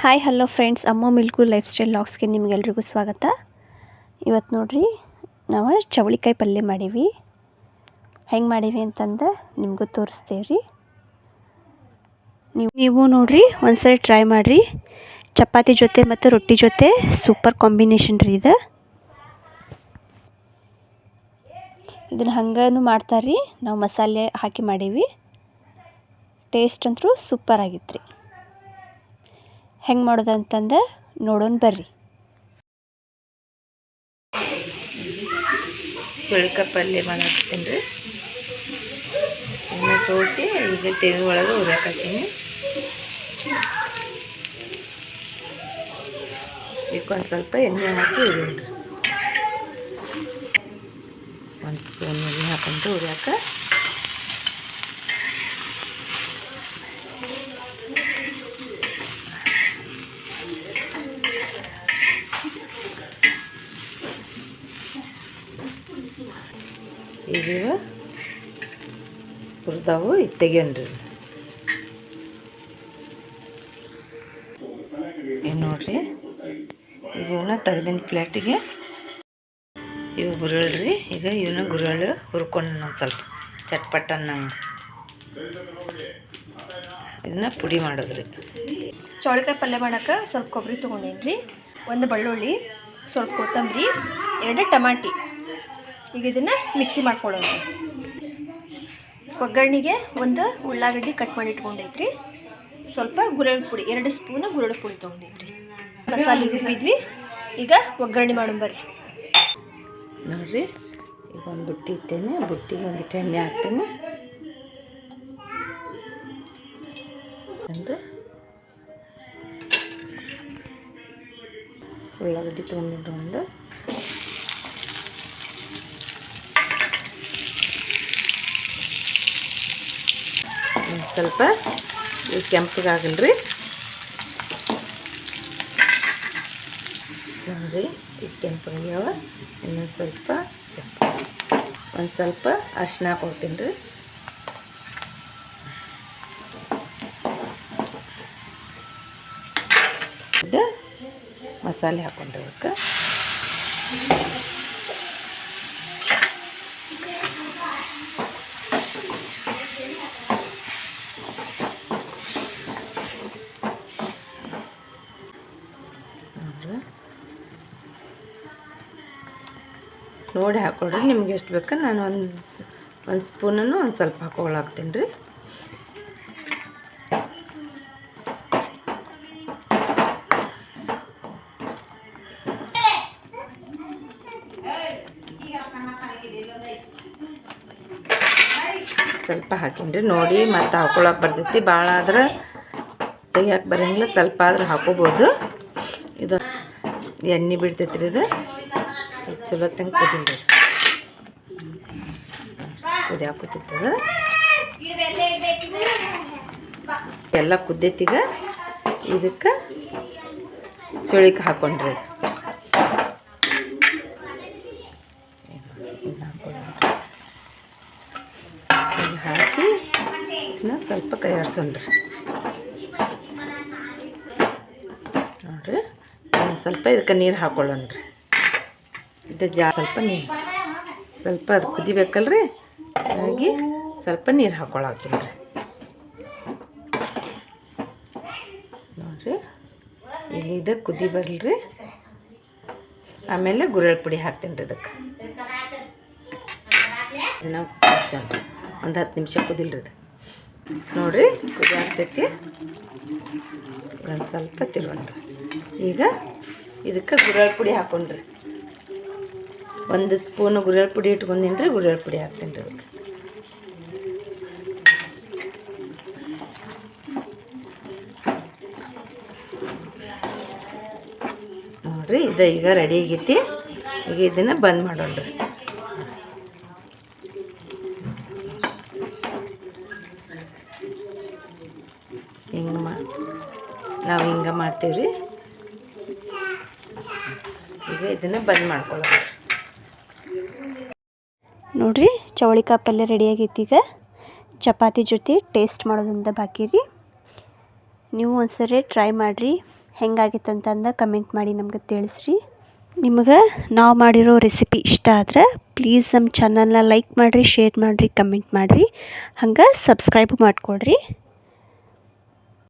Hi hello friends ಅಮ್ಮ milk life style ಲಾಗ್ಸ್ಗೆ ನಿಮಗೆಲ್ರಿಗೂ ಸ್ವಾಗತ. ಇವತ್ತು ನೋಡಿರಿ, ನಾವು ಚವಳಿಕಾಯಿ ಪಲ್ಯ ಮಾಡೀವಿ. ಹೆಂಗೆ ಮಾಡೀವಿ ಅಂತಂದು ನಿಮಗೂ ತೋರಿಸ್ತೇವೆ ರೀ ನೀವು ನೀವು ನೋಡಿರಿ, ಒಂದ್ಸರಿ ಟ್ರೈ ಮಾಡಿರಿ. ಚಪಾತಿ ಜೊತೆ ಮತ್ತು ರೊಟ್ಟಿ ಜೊತೆ ಸೂಪರ್ ಕಾಂಬಿನೇಷನ್ ರೀ ಇದು. ಇದನ್ನು ಹಂಗೂ ಮಾಡ್ತಾರೆ ರೀ ನಾವು ಮಸಾಲೆ ಹಾಕಿ ಮಾಡೀವಿ. ಟೇಸ್ಟ್ ಅಂತೂ ಸೂಪರ್ ಆಗಿತ್ತು ರೀ ಹೆಂಗೆ ಮಾಡೋದು ಅಂತಂದು ನೋಡೋಣ ಬರ್ರಿ. ಸುಳಿಕ ಪಲ್ಯ ಮಾಡಾಕ್ತೀನಿ ರೀ. ಎಣ್ಣೆ ಸೋಸಿ, ಈಗ ತೆವಿ ಒಳಗೆ ಹುರಿಯಾಕತ್ತೀನಿ ಒಂದು ಸ್ವಲ್ಪ ಎಣ್ಣೆ ಹಾಕಿ ಹುರಿಯೋಣ ಒಂದು ಸ್ಪೂನ್ ಎಣ್ಣೆ ಹಾಕೊಂಡು ಹುರಿಯಾಕ ಈಗ ಹುರಿದಾವು ಇದು ತೆಗೆಯನ್ರಿ ಈಗ ನೋಡ್ರಿ, ಈಗ ಇವನ್ನ ತೆಗ್ದಿನ ಪ್ಲೇಟಿಗೆ ಇವು ಗುರಳ್ರಿ, ಈಗ ಇವನ್ನ ಗುರಳು ಹುರ್ಕೊಂಡು ಒಂದು ಸ್ವಲ್ಪ ಚಟ್ಪಟ್ಟ ಅನ್ನಂಗೆ ಇದನ್ನ ಪುಡಿ ಮಾಡೋದ್ರಿ. ಚೌಳಿಕಾಯಿ ಪಲ್ಯ ಮಾಡೋಕೆ ಸ್ವಲ್ಪ ಕೊಬ್ಬರಿ ತೊಗೊಂಡೇನಿ ಒಂದು ಬೆಳ್ಳುಳ್ಳಿ, ಸ್ವಲ್ಪ ಕೊತ್ತಂಬರಿ, ಎರಡು ಟಮಾಟಿ. ಈಗ ಇದನ್ನು ಮಿಕ್ಸಿ ಮಾಡ್ಕೊಳ್ಳೋಣ. ಒಗ್ಗರಣೆಗೆ ಒಂದು ಉಳ್ಳಾಗಡ್ಡಿ ಕಟ್ ಮಾಡಿ ಇಟ್ಕೊಂಡೈತ್ರಿ. ಸ್ವಲ್ಪ ಗುರೆಳ್ ಪುಡಿ, ಎರಡು ಸ್ಪೂನ್ ಗುರೆಳ್ ಪುಡಿ ತೊಗೊಂಡೈತ್ರಿ ಮಸಾಲೆ ರುಬ್ಬಿದ್ವಿ. ಈಗ ಒಗ್ಗರಣೆ ಮಾಡೋಣ ಬರ್ರಿ. ನೋಡ್ರಿ, ಈಗ ಒಂದು ಬುಟ್ಟಿ ಇಟ್ಟೇನೆ ಬುಟ್ಟಿಗೆ ಒಂದಿಟ್ಟು ಎಣ್ಣೆ ಹಾಕ್ತೇನೆ. ಒಂದು ಉಳ್ಳಾಗಡ್ಡಿ ತೊಗೊಂಡಿದ್ದು ಒಂದು ಒಂದು ಸ್ವಲ್ಪ ಕೆಂಪಗಾಗಲ್ರಿ. ನೋಡ್ರಿ ಈ ಕೆಂಪಗಾಗ್ಯಾವ ಇನ್ನೊಂದು ಸ್ವಲ್ಪ ಒಂದು ಸ್ವಲ್ಪ ಅರ್ಶಿನ ಕೊಡ್ತೀನಿ ರೀ ಮಸಾಲೆ ಮಸಾಲೆ ಹಾಕೊಂಡಿರ್ಬೇಕು ನೋಡಿ ಹಾಕೊಳ್ರಿ ನಿಮ್ಗೆ ಎಷ್ಟು ಬೇಕು ನಾನು ಒಂದು ಒಂದು ಸ್ಪೂನನ್ನು ಒಂದು ಸ್ವಲ್ಪ ಹಾಕೊಳಾಕ್ತೀನಿ ರೀ. ಸ್ವಲ್ಪ ಹಾಕೀನಿ ರೀ, ನೋಡಿ ಮತ್ತೆ ಹಾಕೊಳಕ್ಕೆ ಬರ್ತೈತಿ. ಭಾಳ ಆದ್ರೆ ತೆಗಿಯಕ್ಕೆ ಬರೋಂಗಿಲ್ಲ, ಸ್ವಲ್ಪ ಆದ್ರೆ ಹಾಕೋಬೋದು ಎಣ್ಣೆ ಬಿಡ್ತೈತ್ರಿ ಇದು. ಚಲೋ ತಂಗ ಕುದಿಲ್ರಿ ಕುದಿಯಾಕುತ್ತಿರ್ತದ ಎಲ್ಲ ಕುದ್ದೈತಿಗ ಇದಕ್ಕೆ ಚುಳಿಗೆ ಹಾಕೊಂಡ್ರಿ. ಹಾಕಿ ಸ್ವಲ್ಪ ಕೈ ಆಡ್ಸೋಣ್ರಿ ನೋಡ್ರಿ. ಒಂದು ಸ್ವಲ್ಪ ಇದಕ್ಕೆ ನೀರು ಹಾಕೊಳ್ಳೋಣ್ರಿ ಇದು ಜಾ ಸ್ವಲ್ಪ ನೀರು. ಸ್ವಲ್ಪ ಅದು ಕುದಿಬೇಕಲ್ರಿ? ಹಾಗಾಗಿ ಸ್ವಲ್ಪ ನೀರು ಹಾಕೊಳತ್ತೀನಿ ರೀ. ನೋಡ್ರಿ, ಇಲ್ಲಿ ಇದು ಕುದಿ ಬರಲ್ರಿ. ಆಮೇಲೆ ಗುರಳ್ ಪುಡಿ ಹಾಕ್ತೀನಿ ರೀ ಇದಕ್ಕೆ. ಒಂದು ಹತ್ತು ನಿಮಿಷ ಕುದಿಲ್ರಿ ಇದು ನೋಡ್ರಿ ಕುದಿ ಆಗ್ತೈತಿ ಒಂದು ಸ್ವಲ್ಪ ತಿರುವಣ್ರಿ ಈಗ ಇದಕ್ಕೆ ಗುರಳ್ ಪುಡಿ ಹಾಕೊಂಡ್ರಿ. ಒಂದು ಸ್ಪೂನು ಗುರಳ್ ಪುಡಿ ಇಟ್ಕೊಂಡಿನ್ರಿ ರೀ ಗುರೆಳ್ ಪುಡಿ ಹಾಕ್ತೀನಿ ರೀ ಅದಕ್ಕೆ ನೋಡ್ರಿ, ಇದು ಈಗ ರೆಡಿ ಆಗೈತಿ. ಈಗ ಇದನ್ನು ಬಂದ್ ಮಾಡೋಣ್ರಿ. ಹಿಂಗೆ ಮಾ ನಾವು ಹಿಂಗೆ ಮಾಡ್ತೀವಿ ರೀ ಈಗ ಇದನ್ನು ಬಂದ್ ಮಾಡ್ಕೊಳ್ಳೋಣ ನೋಡ್ರಿ ಚವಳಿಕಾಯಿ ಪಲ್ಯ ರೆಡಿ ಆಗೈತಿ ಈಗ. ಚಪಾತಿ ಜೊತೆ ಟೇಸ್ಟ್ ಮಾಡೋದ್ರಿಂದ ಬಾಕಿ ರೀ. ನೀವು ಒಂದ್ಸರಿ ಟ್ರೈ ಮಾಡಿರಿ ಹೆಂಗಾಗಿತ್ತು ಅಂತಂದು ಕಮೆಂಟ್ ಮಾಡಿ ನಮ್ಗೆ ತಿಳಿಸ್ರಿ. ನಿಮ್ಗೆ ನಾವು ಮಾಡಿರೋ ರೆಸಿಪಿ ಇಷ್ಟ ಆದ್ರೆ ಪ್ಲೀಸ್ ನಮ್ಮ ಚಾನಲ್ನ ಲೈಕ್ ಮಾಡಿರಿ ಶೇರ್ ಮಾಡಿರಿ ಕಮೆಂಟ್ ಮಾಡಿರಿ. ಹಂಗೆ ಸಬ್ಸ್ಕ್ರೈಬ್ ಮಾಡಿಕೊಡ್ರಿ.